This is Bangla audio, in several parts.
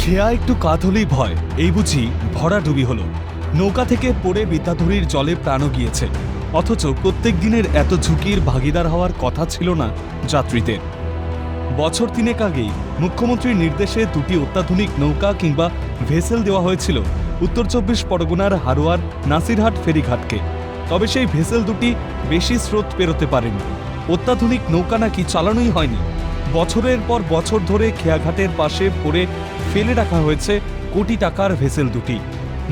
খেয়া একটু কাত হলেই ভয়। এই বুঝি ভরাডুবি হলো। নৌকা থেকে পড়ে বিদ্যাধরীর জলে প্রাণও গিয়েছে। অথচ প্রত্যেক দিনের এত ঝুঁকির ভাগিদার হওয়ার কথা ছিল না যাত্রীদের। বছর তিনেক আগেই মুখ্যমন্ত্রীর নির্দেশে দুটি অত্যাধুনিক নৌকা কিংবা ভেসেল দেওয়া হয়েছিল উত্তর চব্বিশ পরগনার হারোয়ার নাসিরহাট ফেরিঘাটকে। তবে সেই ভেসেল দুটি বেশি স্রোত পেরোতে পারেনি। অত্যাধুনিক নৌকা নাকি চালানোই হয়নি। বছরের পর বছর ধরে খেয়াঘাটের পাশে পড়ে ফেলে রাখা হয়েছে কোটি টাকার ভেসেল দুটি।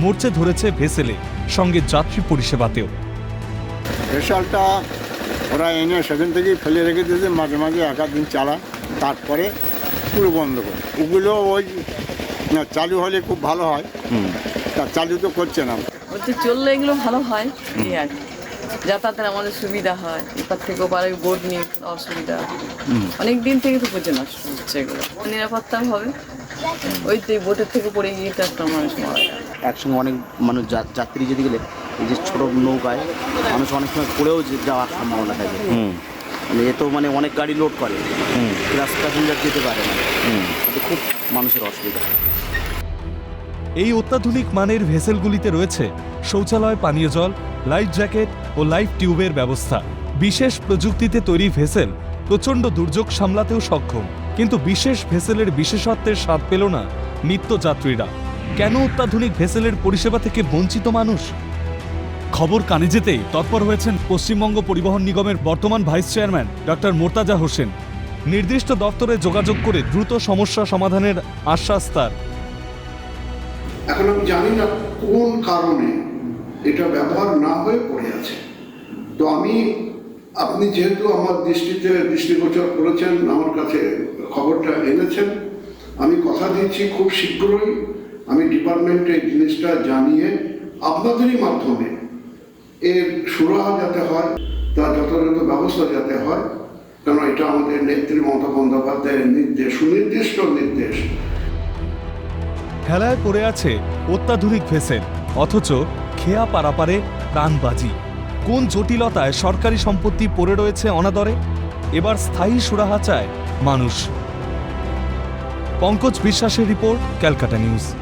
মরচে ধরেছে ভেসেলে সঙ্গে যাত্রী পরিষেবাতেও। রেশালটা ওরা এনে সেখান থেকেই ফেলে রেখে দিয়েছে মাঝে মাঝে এক দিন চালায় তারপরে পুরো বন্ধ করে। ওগুলো ওই না চালু হলে খুব ভালো হয়। তা চালু তো করছে না। বলতে চললে এগুলো ভালো হয়। এই আর কি। যাতায়াতের আমাদের সুবিধা হয়। এপার থেকে ওপারে বোর্ড নিয়ে অসুবিধা। অনেক দিন থেকে তো পচে নষ্ট হচ্ছে এগুলো। নিরাপত্তা হবে। ওই তো বোটের থেকে পড়ে গিয়ে তো একটা মানুষ মারা যায়। একসঙ্গে অনেক মানুষ যাত্রী যেতে গেলে এই যে ছোট নৌকায় মানুষ অনেক সময় পড়েও যাওয়ার সম্ভাবনা থাকে। মানে এ তো মানে অনেক গাড়ি লোড করে। প্লাস প্যাসেঞ্জার যেতে পারে না। এতে খুব মানুষের অসুবিধা। এই অত্যাধুনিক মানের ভেসেলগুলিতে রয়েছে শৌচালয় পানীয় জল লাইফ জ্যাকেট ও লাইফ টিউবের ব্যবস্থা। বিশেষ প্রযুক্তিতে তৈরি ভেসেল প্রচণ্ড দুর্যোগ সামলাতেও সক্ষম। কিন্তু বিশেষ ভেসেলের বিশেষত্বের স্বাদ পেল না নিত্যযাত্রীরা। কেন অত্যাধুনিক ভেসেলের পরিষেবা থেকে বঞ্চিত মানুষ? খবর কানে যেতেই তৎপর হয়েছেন পশ্চিমবঙ্গ পরিবহন নিগমের বর্তমান vice chairman doctor Mortaza Hossain. নির্দিষ্ট দপ্তরে যোগাযোগ করে দ্রুত সমস্যা সমাধানের আশ্বাস তার। এখন আমি জানি না কোন কারণে এটা ব্যবহার না হয়ে পড়ে আছে। তো আমি, আপনি যেহেতু আমার দৃষ্টিতে দৃষ্টিগোচর করেছেন, আমার কাছে খবরটা এনেছেন, আমি কথা দিচ্ছি খুব শীঘ্রই। আমি ডিপার্টমেন্টে এই জিনিসটা জানিয়ে আপনাদেরই মাধ্যমে এর সুরাহা যাতে হয়, তার যথাযথ ব্যবস্থা যাতে হয় কারণ এটা আমাদের নেত্রী মমতা বন্দ্যোপাধ্যায়ের নির্দেশ, সুনির্দিষ্ট নির্দেশ। খেলায় পড়ে আছে অত্যাধুনিক ভেসেল, অথচ খেয়া পারাপারে প্রাণবাজি। কোন জটিলতায় সরকারি সম্পত্তি পড়ে রয়েছে অনাদরে? এবার স্থায়ী সুরাহা চায় মানুষ। পঙ্কজ বিশ্বাসের রিপোর্ট, ক্যালকাটা নিউজ।